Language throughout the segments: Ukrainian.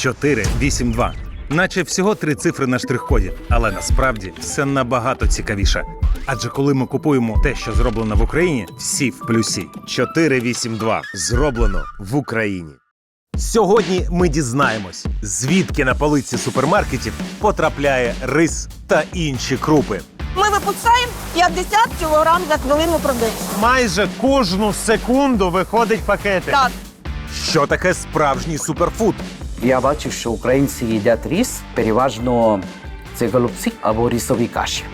482. Наче всього три цифри на штрих-коді, але насправді все набагато цікавіше. Адже коли ми купуємо те, що зроблено в Україні, всі в плюсі. 482 зроблено в Україні. Сьогодні ми дізнаємось, звідки на полиці супермаркетів потрапляє рис та інші крупи. Ми випускаємо 50 кілограм за хвилину продукції. Майже кожну секунду виходить пакети. Так. Що таке справжній суперфуд? Я бачив, що українці їдять ріс, переважно це голубці або рісові каші.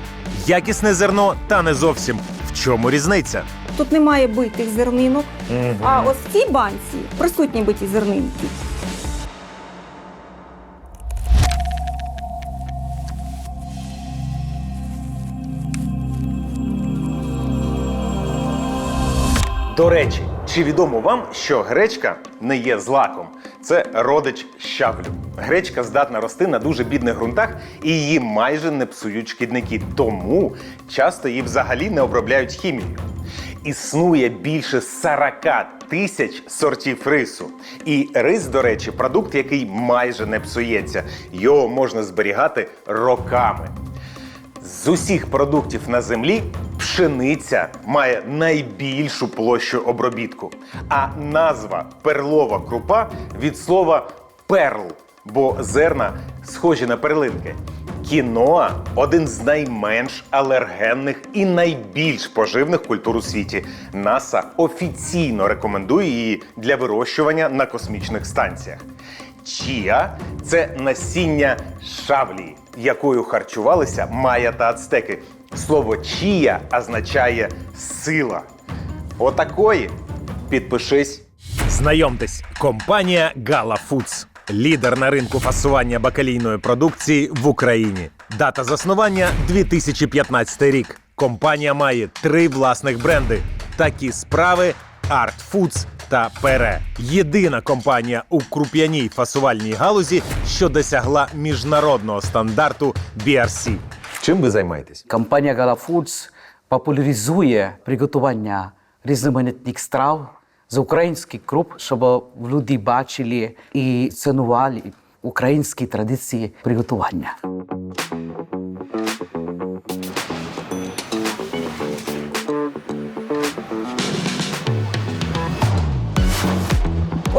Якісне зерно та не зовсім. В чому різниця? Тут немає битих зернинок, а ось в цій банці присутні биті зернинки. До речі, чи відомо вам, що гречка не є злаком? Це родич щавлю. Гречка здатна рости на дуже бідних ґрунтах і її майже не псують шкідники. Тому часто її взагалі не обробляють хімією. Існує більше 40 тисяч сортів рису. І рис, до речі, продукт, який майже не псується. Його можна зберігати роками. З усіх продуктів на землі пшениця має найбільшу площу обробітку. А назва перлова крупа від слова перл, бо зерна схожі на перлинки. Кіноа один з найменш алергенних і найбільш поживних культур у світі. НАСА офіційно рекомендує її для вирощування на космічних станціях. Чія це насіння шавлії, якою харчувалися майя та ацтеки. Слово чія означає сила. Отакої. Підпишись. Знайомтесь, компанія Gala Foods. Лідер на ринку фасування бакалійної продукції в Україні. Дата заснування 2015 рік. Компанія має три власних бренди: такі справи, Art Foods та Пере. Єдина компанія у круп'яній фасувальній галузі, що досягла міжнародного стандарту BRC. Чим ви займаєтесь? Компанія Gala Foods популяризує приготування різноманітних страв з українських круп, щоб люди бачили і цінували українські традиції приготування.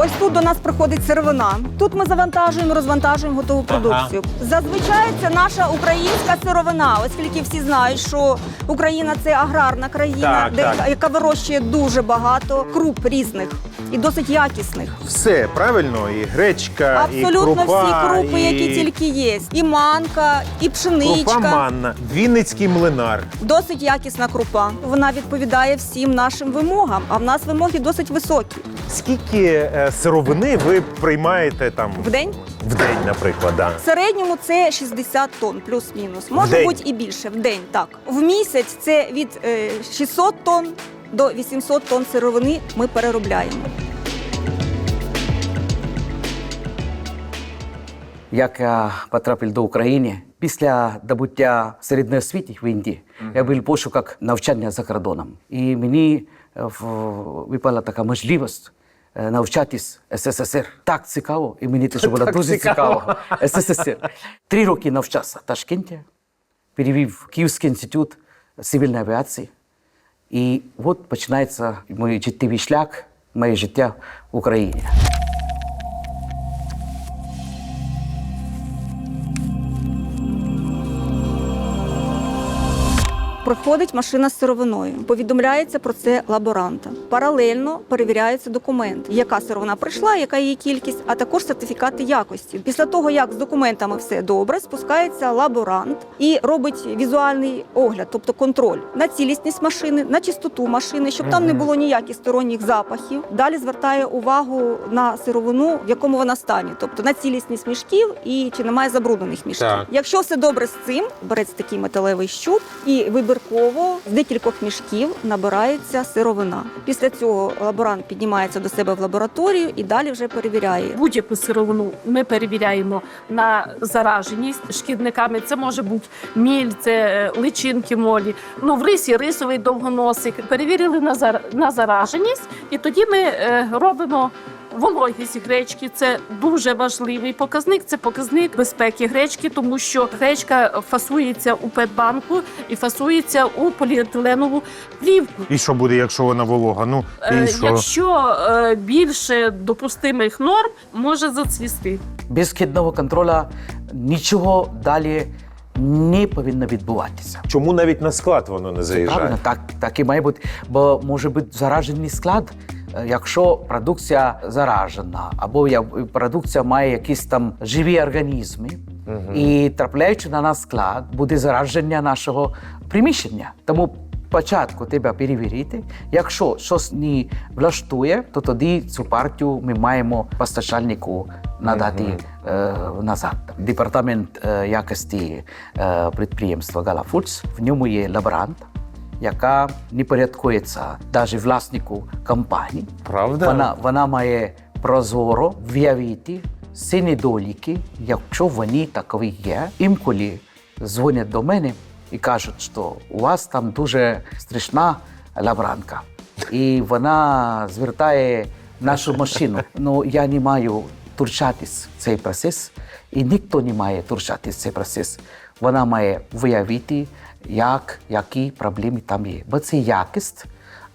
Ось тут до нас приходить сировина. Тут ми завантажуємо, розвантажуємо готову продукцію. Зазвичай це наша українська сировина, оскільки всі знають, що Україна це аграрна країна, Так, де, так. яка вирощує дуже багато круп різних і досить якісних. Все правильно, і гречка, Абсолютно і крупа, всі крупи, і... які тільки є. І манка, і пшеничка. Крупа манна, Вінницький млинар. Досить якісна крупа. Вона відповідає всім нашим вимогам, а в нас вимоги досить високі. Скільки е, сировини ви приймаєте там В день в день, наприклад? Да. в середньому це 60 тонн, плюс-мінус. Може бути і більше в день. Так в місяць це від е, 600 тонн до 800 тонн сировини ми переробляємо. Як я потрапив до України після добуття середньої освіти в Індії, я був в пошуках навчання за кордоном. І мені е, випала така можливість е, навчатись СССР. Так цікаво, і мені теж було дуже цікаво. СССР. Три роки навчався в Ташкенті, перевів Київський інститут цивільної авіації. І от починається мій життєвий шлях, моє життя в Україні. Приходить машина з сировиною. Повідомляється про це лаборанта. Паралельно перевіряються документи, яка сировина прийшла, яка її кількість, а також сертифікати якості. Після того, як з документами все добре, спускається лаборант і робить візуальний огляд, тобто контроль на цілісність машини, на чистоту машини, щоб там не було ніяких сторонніх запахів. Далі звертає увагу на сировину, в якому вона стані, тобто на цілісність мішків і чи немає забруднених мішків. Так. Якщо все добре з цим, береться такий металевий щуп і вибірково з декількох мішків набирається сировина. Після цього лаборант піднімається до себе в лабораторію і далі вже перевіряє. Будь-яку сировину ми перевіряємо на зараженість шкідниками. Це може бути міль, це е, личинки молі. Ну в рисі рисовий довгоносик. Перевірили на зар- на зараженість, і тоді ми е, робимо. Вологість гречки це дуже важливий показник. Це показник безпеки гречки, тому що гречка фасується у петбанку і фасується у поліетиленову плівку. І що буде, якщо вона волога? Ну, Е, і що? Якщо е, більше допустимих норм, може зацвісти. Без шкідного контролю нічого далі не повинно відбуватися. Чому навіть на склад воно не заїжджає? Правильно, так, так і має бути. Бо може бути заражений склад, е, якщо продукція заражена, або продукція має якісь там живі організми, і трапляючи на наш склад, буде зараження нашого приміщення. Тому спочатку треба перевірити. Якщо щось не влаштує, то тоді цю партію ми маємо постачальнику надати е, назад. Департамент е, якості е, підприємства Галафудс, в ньому є лаборант, яка не порядкується навіть власнику компанії. Правда? Вона, вона має прозоро виявити всі недоліки, якщо вони такові є. Інколи дзвонять до мене і кажуть, що у вас там дуже страшна лаборанка. І вона звертає нашу машину. Ну я не маю втручатись в цей процес, і ніхто не має втручатись в цей процес. Вона має виявити, як, які проблеми там є. Бо це якість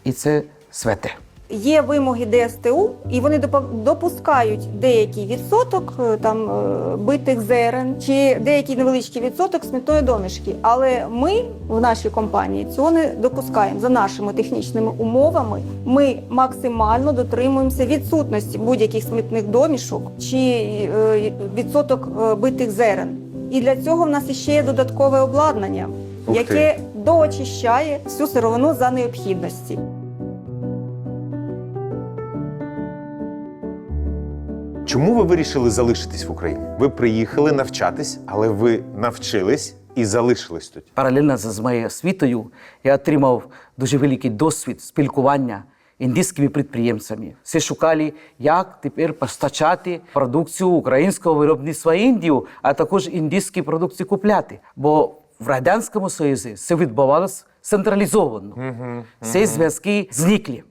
і це святе. Є вимоги ДСТУ, і вони допускають деякий відсоток е, там е, битих зерен чи деякий невеличкий відсоток смітної домішки. Але ми в нашій компанії цього не допускаємо за нашими технічними умовами. Ми максимально дотримуємося відсутності будь-яких смітних домішок чи е, відсоток битих зерен. І для цього в нас іще є додаткове обладнання, Ух ти. яке доочищає всю сировину за необхідності. Чому ви вирішили залишитись в Україні? Ви приїхали навчатись, але ви навчились і залишились тут. Паралельно з моєю освітою я отримав дуже великий досвід спілкування індійськими підприємцями. Всі шукали, як тепер постачати продукцію українського виробництва Індію, а також індійські продукції купляти. Бо в Радянському Союзі все відбувалося централізовано. Всі зв'язки зникли.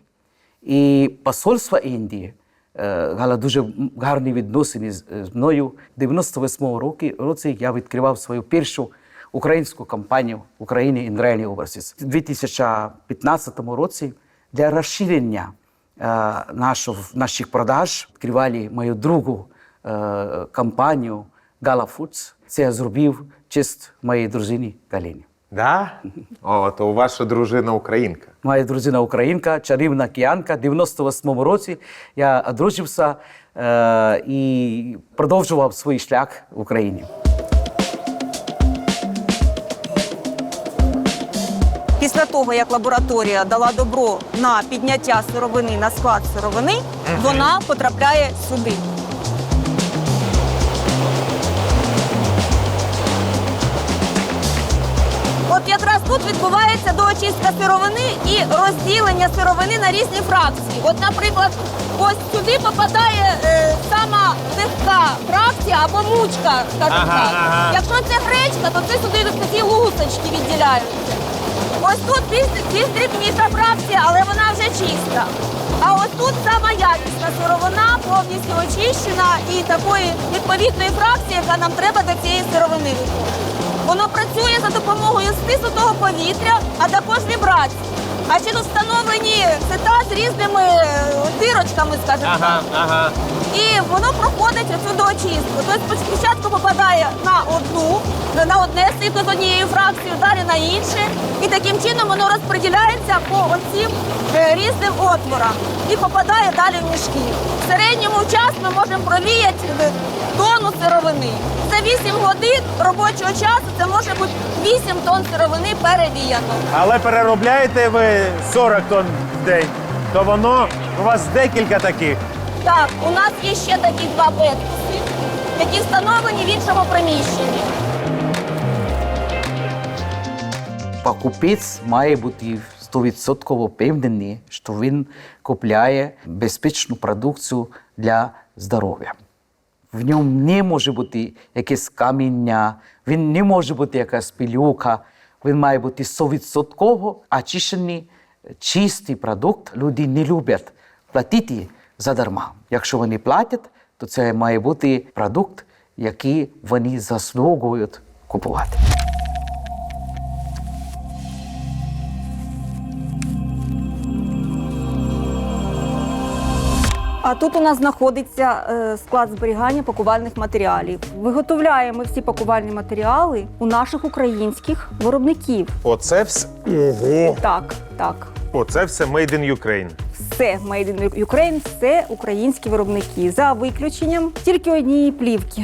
І посольство Індії е, мало дуже гарні відносини з з мною. В 98-му році, році я відкривав свою першу українську компанію в Україні Індреалі Overseas. У 2015 році для розширення е, наших продаж відкривали мою другу е, компанію Gala Foods. Це я зробив честь моїй дружині Галині. Да? О, то ваша дружина українка. Моя дружина українка, чарівна киянка. В 98-му році я одружився е, і продовжував свій шлях в Україні. Після того, як лабораторія дала добро на підняття сировини на склад сировини, вона потрапляє сюди. Тут відбувається доочистка сировини і розділення сировини на різні фракції. От, наприклад, ось сюди попадає е, сама легка фракція або мучка, скажімо Ага, так. ага. Якщо це гречка, то це сюди такі лусочки відділяються. Ось тут більш, більш дрібніша фракція, але вона вже чиста. А ось тут сама якісна сировина, повністю очищена і такої відповідної фракції, яка нам треба до цієї сировини. Воно працює за допомогою стиснутого повітря, а також вібрацій. А ще тут встановлені сета з різними е, дирочками, скажімо так. ага. І воно проходить оцю доочистку. Тобто спочатку попадає на одну, на одне сито з однією фракцією, далі на інше. І таким чином воно розподіляється по оцім е, різним отворам і попадає далі в мішки. В середньому в час ми можемо провіяти е, тонну сировини. За 8 годин робочого часу це може бути 8 тонн сировини перевіяно. Але переробляєте ви 40 тонн в день, то воно у вас декілька таких. Так, у нас є ще такі два петкуси, які встановлені в іншому приміщенні. Покупець має бути 100% впевнений, що він купляє безпечну продукцію для здоров'я. В ньому не може бути якесь каміння, він не може бути якась пилюка. Він має бути 100% очищений, чистий продукт. Люди не люблять платити задарма. Якщо вони платять, то це має бути продукт, який вони заслуговують купувати. А тут у нас знаходиться е, склад зберігання пакувальних матеріалів. Виготовляємо всі пакувальні матеріали у наших українських виробників. Оце все. Ого! Так, так. Оце все made in Ukraine. Все Made in Ukraine, все українські виробники. За виключенням тільки однієї плівки.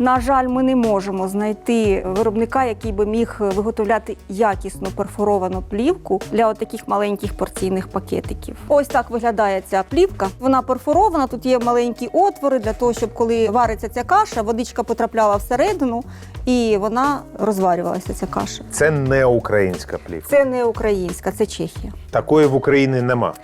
На жаль, ми не можемо знайти виробника, який би міг виготовляти якісну перфоровану плівку для отаких маленьких порційних пакетиків. Ось так виглядає ця плівка. Вона перфорована. Тут є маленькі отвори для того, щоб коли вариться ця каша, водичка потрапляла всередину і вона розварювалася. Ця каша. Це не українська плівка. Це не українська, це Чехія. Такої в Україні нема.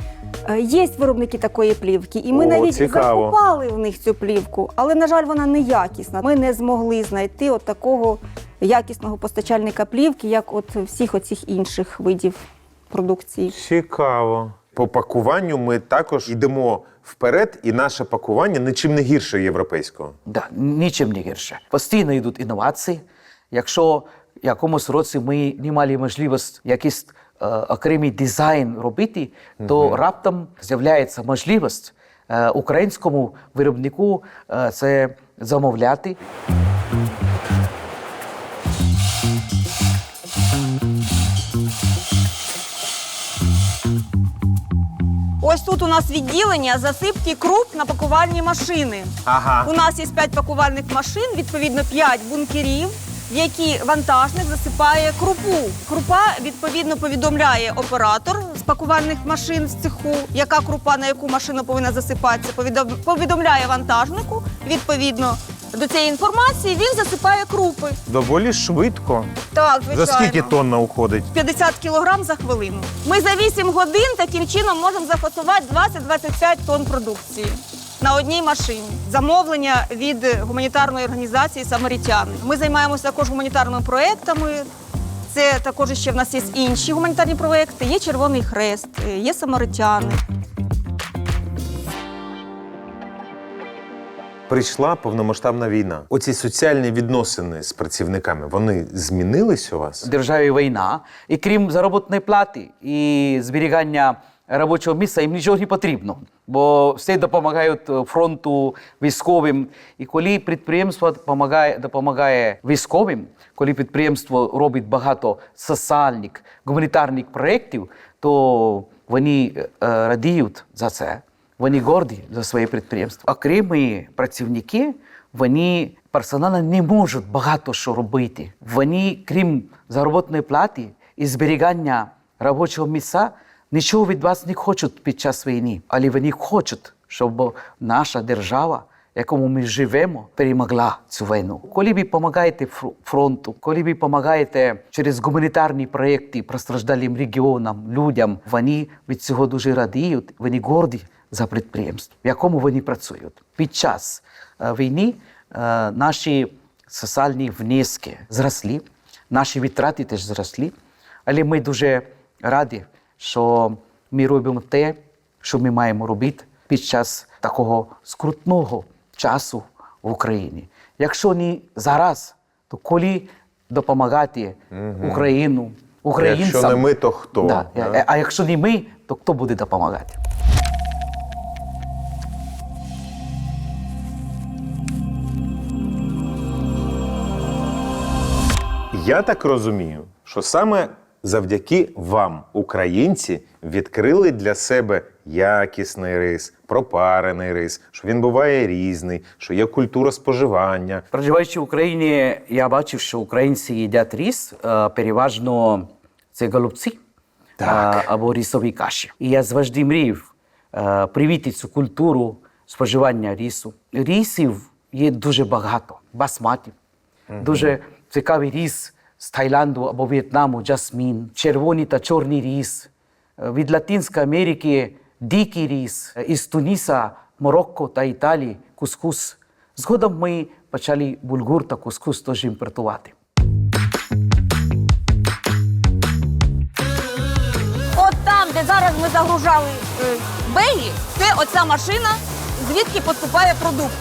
Е, Є виробники такої плівки, і ми О, навіть цікаво. закупали в них цю плівку, але на жаль, вона не якісна. Ми не змогли знайти от такого якісного постачальника плівки, як от всіх оцих інших видів продукції. Цікаво. По пакуванню ми також йдемо вперед, і наше пакування нічим не гірше європейського. Да, нічим не гірше. Постійно йдуть інновації. Якщо в якомусь році ми не мали можливість якийсь е, окремий дизайн робити, то раптом з'являється можливість е, українському виробнику е, це замовляти. Ось тут у нас відділення засипки круп на пакувальні машини. Ага. У нас є 5 пакувальних машин, відповідно 5 бункерів, в які вантажник засипає крупу. Крупа відповідно повідомляє оператор з пакувальних машин з цеху, яка крупа на яку машину повинна засипатися. Повідомляє вантажнику. Відповідно до цієї інформації він засипає крупи. Доволі швидко. Так, звичайно. За скільки тонна уходить? 50 кілограм за хвилину. Ми за 8 годин таким чином можемо зафасувати 20-25 тонн продукції на одній машині. Замовлення від гуманітарної організації Самарітяни. Ми займаємося також гуманітарними проектами. Це також ще в нас є інші гуманітарні проекти. Є Червоний Хрест, є Самаритяни. Прийшла повномасштабна війна. Оці соціальні відносини з працівниками вони змінились у вас? В державі війна, і крім заробітної плати і зберігання робочого місця, їм нічого не потрібно, бо все допомагають е, фронту військовим. І коли підприємство допомагає, допомагає військовим, коли підприємство робить багато соціальних гуманітарних проєктів, то вони е, радіють за це. Вони горді за своє підприємство. Окремі працівники вони персонально не можуть багато що робити. Вони, крім заробітної плати і зберігання робочого місця, нічого від вас не хочуть під час війни. Але вони хочуть, щоб наша держава, якому ми живемо, перемогла цю війну. Коли ви допомагаєте фронту, коли ви допомагаєте через гуманітарні проєкти постраждалим регіонам, людям, вони від цього дуже радіють, вони горді за підприємство, в якому вони працюють. Під час е, війни е, наші соціальні внески зросли, наші витрати теж зросли. Але ми дуже раді, що ми робимо те, що ми маємо робити під час такого скрутного часу в Україні. Якщо не зараз, то коли допомагати Україну, українцям. Якщо не ми, то хто? Да. Да? А, а якщо не ми, то хто буде допомагати? Я так розумію, що саме завдяки вам, українці, відкрили для себе якісний рис, пропарений рис, що він буває різний, що є культура споживання. Проживаючи в Україні, я бачив, що українці їдять ріс, е, переважно це голубці е, або рісові каші. І я завжди мріяв е, привити цю культуру споживання рісу. Рісів є дуже багато, басматів. Дуже цікавий ріс з Таїланду або В'єтнаму, джасмін, червоний та чорний ріс. Е, Від Латинської Америки дикий ріс, Е, із Туніса, Марокко та Італії кускус. Згодом ми почали бульгур та кускус теж імпортувати. От там, де зараз ми загружали е, Беї це оця машина, звідки поступає продукт.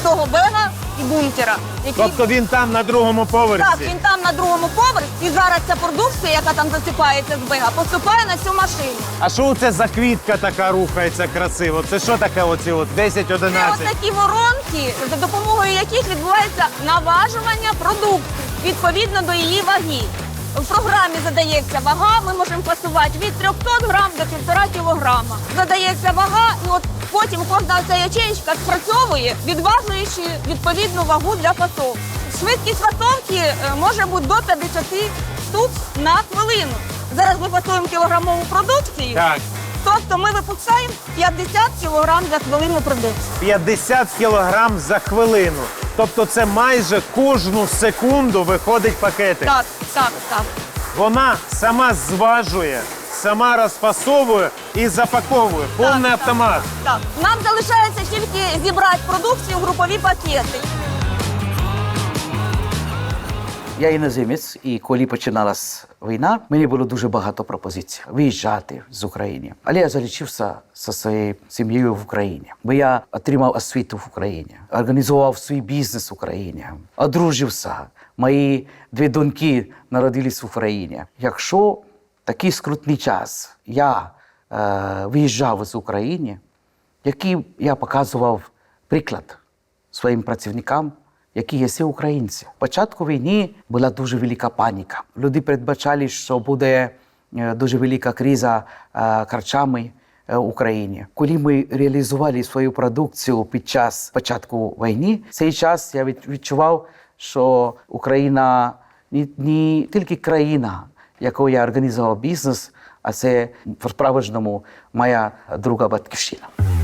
З того бега і бункера. Який... Тобто він там на другому поверсі. Так, він там на другому поверсі, і зараз ця продукція, яка там засипається з бега, поступає на цю машину. А що це за квітка така рухається красиво? Це що таке оці от 10 Це 11 ось такі воронки, за допомогою яких відбувається наважування продукції відповідно до її ваги. В програмі задається вага, ми можемо пасувати від 300 грам до 1,5 кілограма. Задається вага, і от потім кожна ця ячеєчка спрацьовує, відважуючи відповідну вагу для фасовки. Швидкість фасовки е, може бути до 50 штук на хвилину. Зараз ми фасуємо кілограмову продукцію, Так, тобто ми випускаємо 50 кілограм за хвилину продукції. 50 кілограм за хвилину. Тобто це майже кожну секунду виходить пакетик. Так, так, так. Вона сама зважує, сама розфасовує і запаковує. Повний Так, автомат. Так, нам залишається тільки зібрати продукцію в групові пакети. Я іноземець, і коли починалась війна, мені було дуже багато пропозицій виїжджати з України. Але я залишився зі своєю сім'єю в Україні, бо я отримав освіту в Україні, організував свій бізнес в Україні, одружився. Мої дві доньки народились в Україні. Якщо такий скрутний час я е, виїжджав з України, який я показував приклад своїм працівникам, які є всі українці. Початку війни була дуже велика паніка. Люди передбачали, що буде е, дуже велика криза е, харчами е, в Україні. Коли ми реалізували свою продукцію під час початку війни, цей час я відчував, що Україна не тільки країна, якою я організував бізнес, а це в справжньому моя друга батьківщина.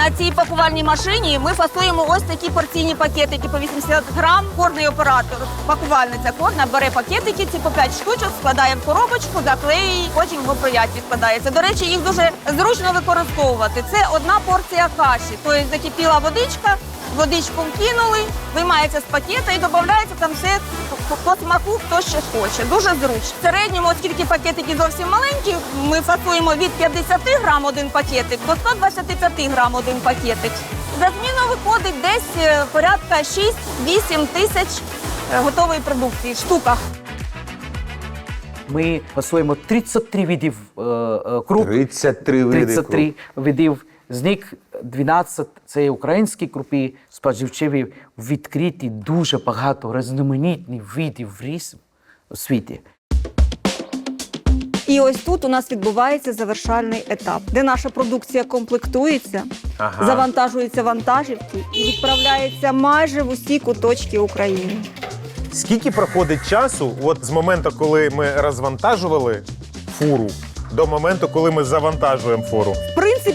На цій пакувальній машині ми фасуємо ось такі порційні пакетики по 80 грам. Корний оператор, пакувальниця корна бере пакетики, ці по 5 штучок, складає в коробочку, заклеює, потім в оприяття складається. До речі, їх дуже зручно використовувати. Це одна порція каші. Тобто закипіла водичка, водичку вкинули, виймається з пакета і додається там все по- по смаку, хто ще хоче. Дуже зручно. В середньому, оскільки пакетики зовсім маленькі, ми фасуємо від 50 грам один пакетик до 125 грам один пакетик. За зміну виходить десь е, порядка 6-8 тисяч е, готової продукції в штуках. Ми фасуємо 33 видів е, е, круп. 33 види 33 видів. З них 12 – це українські крупи, споживчиві відкриті дуже багато різноманітних видів рис у світі. І ось тут у нас відбувається завершальний етап, де наша продукція комплектується, Ага. завантажується вантажівки і відправляється майже в усі куточки України. Скільки проходить часу, от з моменту, коли ми розвантажували фуру, до моменту, коли ми завантажуємо фуру?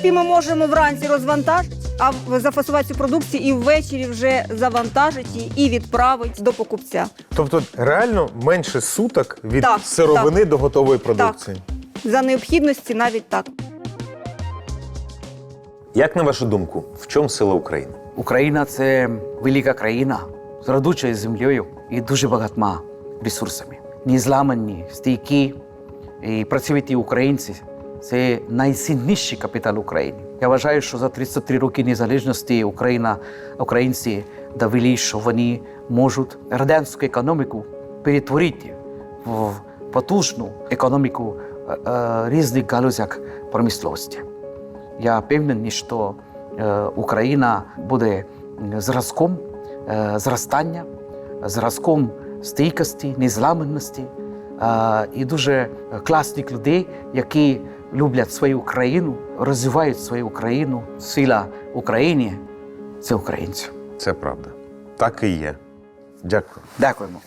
Принципі, ми можемо вранці розвантажити, а зафасувати цю продукцію і ввечері вже завантажити її і відправити до покупця. Тобто реально менше суток від Так, сировини до готової продукції. За необхідності навіть так. Як на вашу думку, в чому сила України? Україна це велика країна з родючою землею і дуже багатьма ресурсами. Незламані, стійкі і працьовиті українці це найцінніший капітал України. Я вважаю, що за 33 роки незалежності Україна, українці довели, що вони можуть радянську економіку перетворити в потужну економіку е, е, різних галузях промисловості. Я впевнений, що е, Україна буде зразком зростання, зразком стійкості, незламаності е, і дуже класних людей, які люблять свою країну, розвивають свою країну. Сила України це українці. Це правда. Так і є. Дякую. Дякуємо.